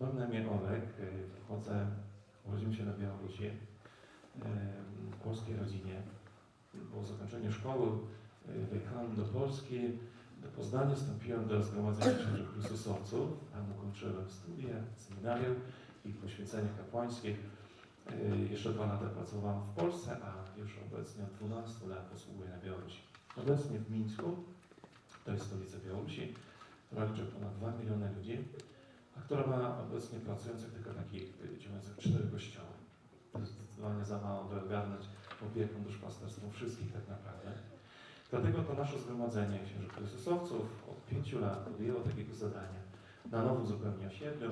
Mam na imię Olek, y, pochodzę, urodziłem się na Białorusi, y, w polskiej rodzinie. Po zakończeniu szkoły y, wyjechałem do Polski, do Poznania, wstąpiłem do Zgromadzenia Księży Chrystusowców, tam ukończyłem studia, seminarium i poświęcenia kapłańskie. Jeszcze dwa lata pracowałem w Polsce, a już obecnie od 12 lat posługuję na Białorusi. Obecnie w Mińsku, to jest stolica Białorusi, która ponad 2 miliony ludzi, a która ma obecnie pracujących tylko takich działających cztery kościoły. To jest zdecydowanie za mało, by ogarnąć opieką duszpasterstwą wszystkich tak naprawdę. Dlatego to nasze zgromadzenie księży Chrystusowców od pięciu lat podjęło takiego zadania na nowym zupełnie osiedlu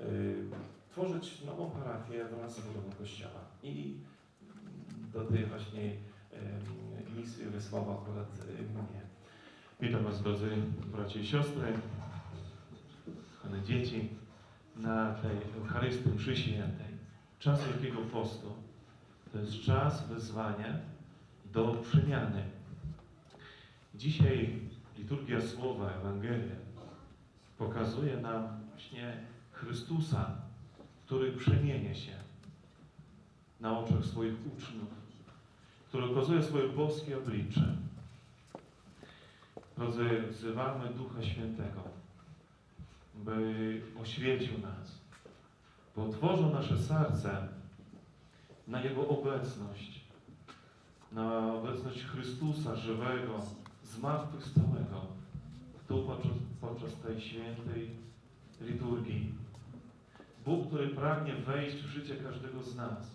y, tworzyć nową parafię wraz z budową kościoła. I do tej właśnie y, misji wysłała akurat y, mnie. Witam Was drodzy bracia i siostry, dzieci, na tej Eucharystii mszy świętej. Czas Wielkiego Postu to jest czas wezwania do przemiany. Dzisiaj liturgia Słowa, Ewangelia pokazuje nam właśnie Chrystusa, który przemienia się na oczach swoich uczniów, który okazuje swoje boskie oblicze. Drodzy, wzywamy Ducha Świętego, by oświecił nas, by otworzył nasze serce na Jego obecność, na obecność Chrystusa żywego, zmartwychwstałego, tu podczas, podczas tej świętej liturgii. Bóg, który pragnie wejść w życie każdego z nas,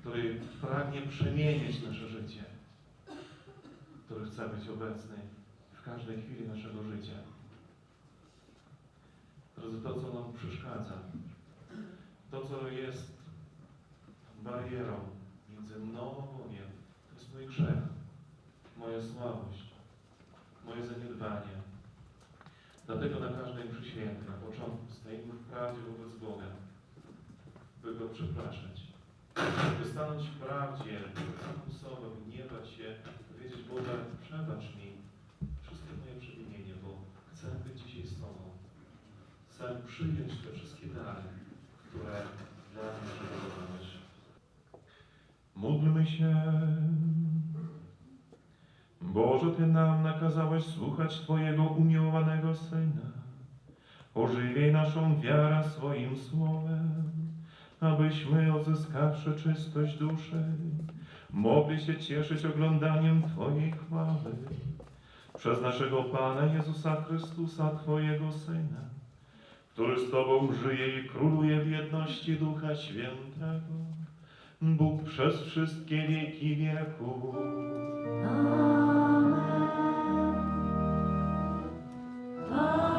który pragnie przemienić nasze życie który chce być obecny w każdej chwili naszego życia. Drodzy, to, co nam przeszkadza, to, co jest barierą między mną a Bogiem, to jest mój grzech, moja słabość, moje zaniedbanie. Dlatego na każdej mszy na początku, stajemy w prawdzie wobec Boga, by Go przepraszać. By stanąć w prawdzie, samym sobą, gniewać się, powiedzieć Boże, przebacz mi wszystkie moje przewinienie, bo chcę być dzisiaj z Tobą. Chcę przyjąć te wszystkie dary, które dla mnie przygotowałeś. Módlmy się. Boże, Ty nam nakazałeś słuchać Twojego umiłowanego Syna. Ożywiej naszą wiarę swoim słowem, abyśmy, odzyskawszy czystość duszy, mogli się cieszyć oglądaniem Twojej chwały. Przez naszego Pana Jezusa Chrystusa, Twojego Syna, który z Tobą żyje i króluje w jedności Ducha Świętego, Bóg przez wszystkie wieki wieków. Pan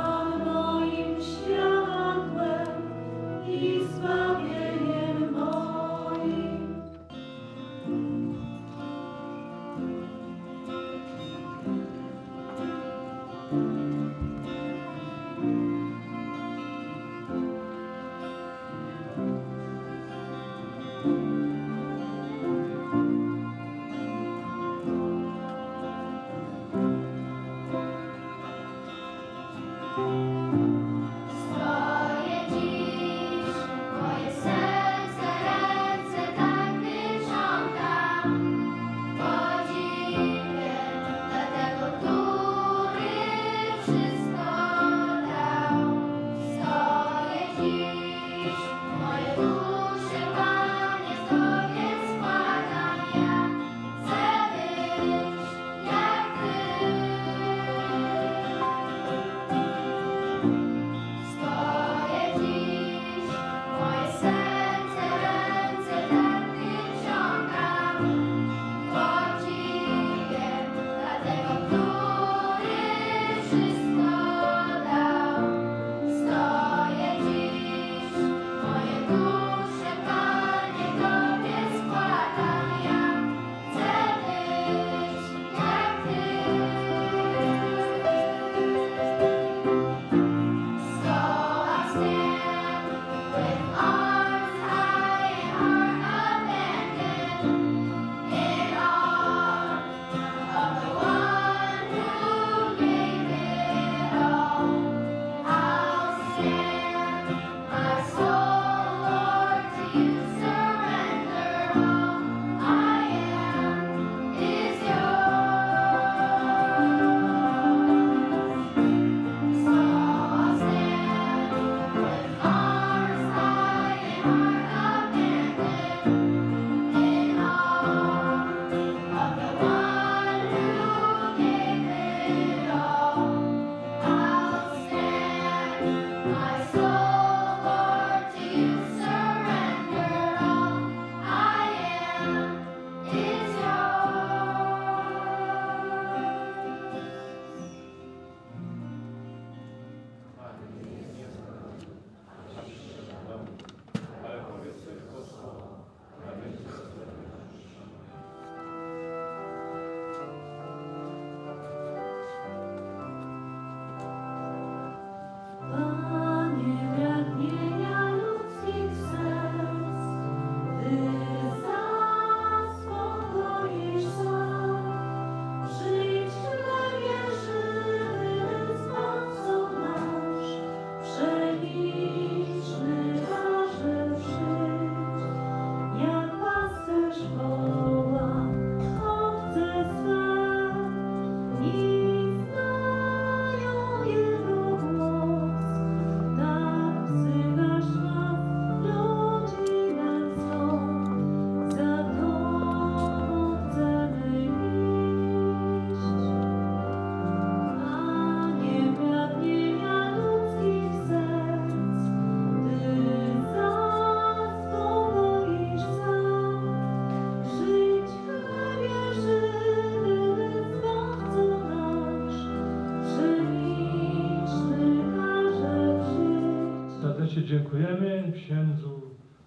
Oczywiście dziękujemy księdzu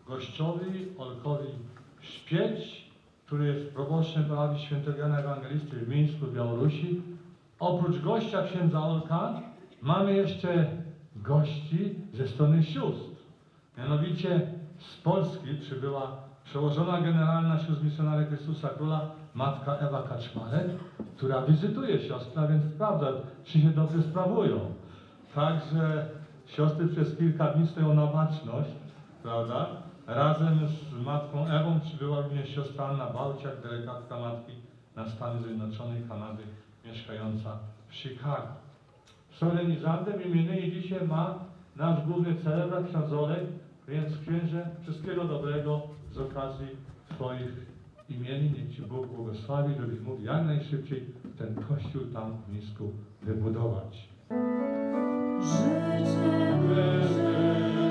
gościowi Olkowi Śpieć, który jest proboszczem parafii świętego Jana Ewangelisty w Mińsku, Białorusi. Oprócz gościa księdza Olka mamy jeszcze gości ze strony sióstr. Mianowicie z Polski przybyła przełożona generalna sióstr misjonarii Chrystusa Króla, matka Ewa Kaczmarek, która wizytuje siostry, a więc sprawdza, czy się dobrze sprawują. Także siostry przez kilka dni stoją na baczność, prawda? Razem z matką Ewą przybyła również siostra Anna Bałciak, delegatka matki na Stany Zjednoczone i Kanady, mieszkająca w Chicago. Solenizantem imieniny dzisiaj ma nasz główny celebrat, ksiądz więc księże, wszystkiego dobrego z okazji Twoich imienin. Niech Ci Bóg błogosławi, żebyś mógł jak najszybciej ten kościół tam w Mińsku wybudować. Życzymy, życzymy,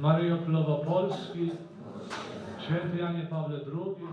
Maryjo Królowo Polski, święty Janie Pawle II,